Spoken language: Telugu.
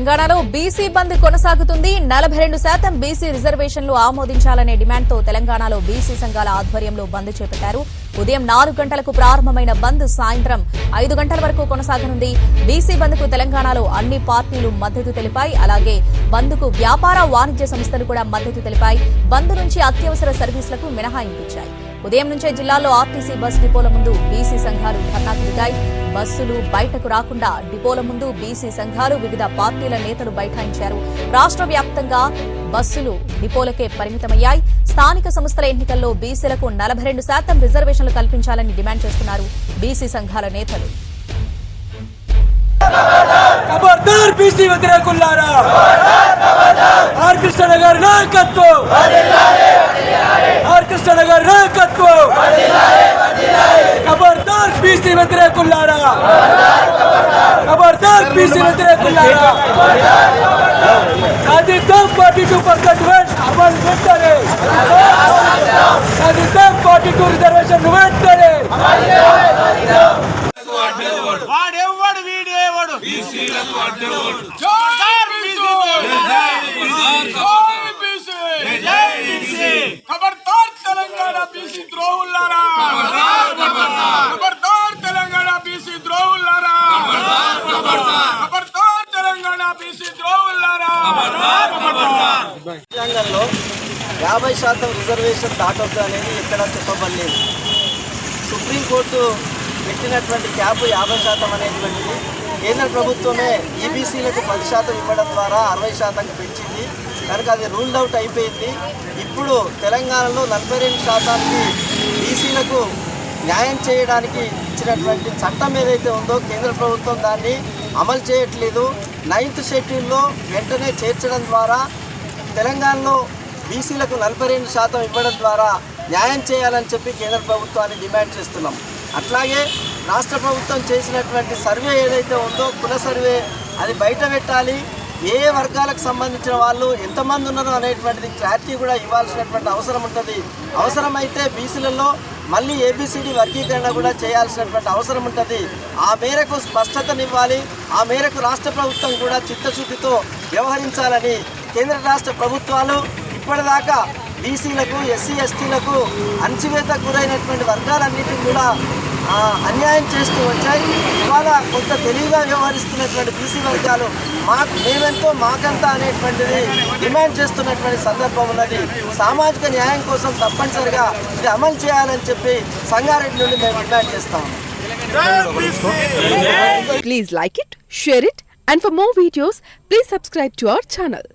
తెలంగాణలో బీసీ బంద్ కొనసాగుతుంది. నలభై రెండు శాతం బీసీ రిజర్వేషన్లు ఆమోదించాలనే డిమాండ్తో తెలంగాణలో బీసీ సంఘాల ఆధ్వర్యంలో బంద్ చేపట్టారు. ఉదయం నాలుగు గంటలకు ప్రారంభమైన బంద్ సాయంత్రం ఐదు గంటల వరకు కొనసాగనుంది. బీసీ బంద్కు తెలంగాణలో అన్ని పార్టీలు మద్దతు తెలిపాయి. అలాగే బంద్కు వ్యాపార వాణిజ్య సంస్థలు కూడా మద్దతు తెలిపాయి. బంద్ నుంచి అత్యవసర సర్వీసులకు మినహాయింపించాయి ఉదయం నుంచే జిల్లాలో ఆర్టీసీ బస్ డిపోల ముందు బీసీ సంఘాలు ధర్నాకు దిగాయి. బస్సులు బయటకు రాకుండా డిపోల ముందు బీసీ సంఘాలు వివిధ పార్టీల నేతలు బైఠాయించారు. రాష్ట్ర వ్యాప్తంగా బస్సులు డిపోలకే పరిమితమయ్యాయి స్థానిక సంస్థల ఎన్నికల్లో బీసీలకు నలభై రెండు శాతం రిజర్వేషన్లు కల్పించాలని డిమాండ్ చేస్తున్నారు బీసీ సంఘాల నేతలు ఖబర్దార్ బీసీ వ్యతిరేకులారా ఆర్ కృష్ణ గారి నాయకత్వం ఆర్ కృష్ణ గారి నాయకత్వం ఖబర్దార్ బీసీ వ్యతిరేకులారా ఖబర్దార్ బీసీ వ్యతిరేకులారా సాధిద్దాం ఫార్టీ టూ పర్సెంట్ అమలు వెంటనే సాధిద్దాం ఫార్టీ టూ రిజర్వేషన్ వెంటనే వాడెవ్వడు వీడేవాడు జోహార్ బీసీ! జై బీసీ! జై బీసీ! ఖబర్దార్ తెలంగాణ బీసీ ద్రోహులారా ఖబర్దార్ తెలంగాణ బీసీ ద్రోహులారా ఖబర్దార్ తెలంగాణ బీసీ ద్రోహులారా రాజ్యాంగంలో యాభై శాతం రిజర్వేషన్ దాటొద్దు అనేది ఎక్కడ చెప్పబడలేదు. సుప్రీంకోర్టు పెట్టినటువంటి క్యాప్ యాభై శాతం అనేటువంటిది కేంద్ర ప్రభుత్వమే ఈబీసీలకు పది శాతం ఇవ్వడం ద్వారా అరవై శాతంకి పెంచింది. కనుక అది రూల్డ్ అవుట్ అయిపోయింది. ఇప్పుడు తెలంగాణలో నలభై రెండు శాతానికి బీసీలకు న్యాయం చేయడానికి ఇచ్చినటువంటి చట్టం ఏదైతే ఉందో కేంద్ర ప్రభుత్వం దాన్ని అమలు చేయట్లేదు. నైన్త్ షెడ్యూల్లో వెంటనే చేర్చడం ద్వారా తెలంగాణలో బీసీలకు నలభై రెండు శాతం ఇవ్వడం ద్వారా న్యాయం చేయాలని చెప్పి కేంద్ర ప్రభుత్వాన్ని డిమాండ్ చేస్తున్నాం. అట్లాగే రాష్ట్ర ప్రభుత్వం చేసినటువంటి సర్వే ఏదైతే ఉందో కుల సర్వే అది బయట పెట్టాలి. ఏ వర్గాలకు సంబంధించిన వాళ్ళు ఎంతమంది ఉన్నారో అనేటువంటిది క్లారిటీ కూడా ఇవ్వాల్సినటువంటి అవసరం ఉంటుంది. అవసరమైతే బీసీలలో మళ్ళీ ఏబిసిడి వర్గీకరణ కూడా చేయాల్సినటువంటి అవసరం ఉంటుంది. ఆ మేరకు స్పష్టతనివ్వాలి. ఆ మేరకు రాష్ట్ర ప్రభుత్వం కూడా చిత్తశుద్ధితో వ్యవహరించాలని కేంద్ర రాష్ట్ర ప్రభుత్వాలు ఇప్పటిదాకా బీసీలకు ఎస్సీ ఎస్టీలకు అణచివేతకు గురైనటువంటి వర్గాలన్నిటిని కూడా అన్యాయం చేస్తూ వచ్చాయి. ఇవాళ కొంత తెలివిగా వ్యవహరిస్తున్నటువంటి బీసీ వర్గాలు మాకు మేమెంతో మాకంతా అనేటువంటిది డిమాండ్ చేస్తున్నటువంటి సందర్భం ఉన్నది సామాజిక న్యాయం కోసం తప్పనిసరిగా ఇది అమలు చేయాలని చెప్పి సంగారెడ్డి నుండి మేము డిమాండ్ చేస్తాం. Please like it share it and for more videos please subscribe to our channel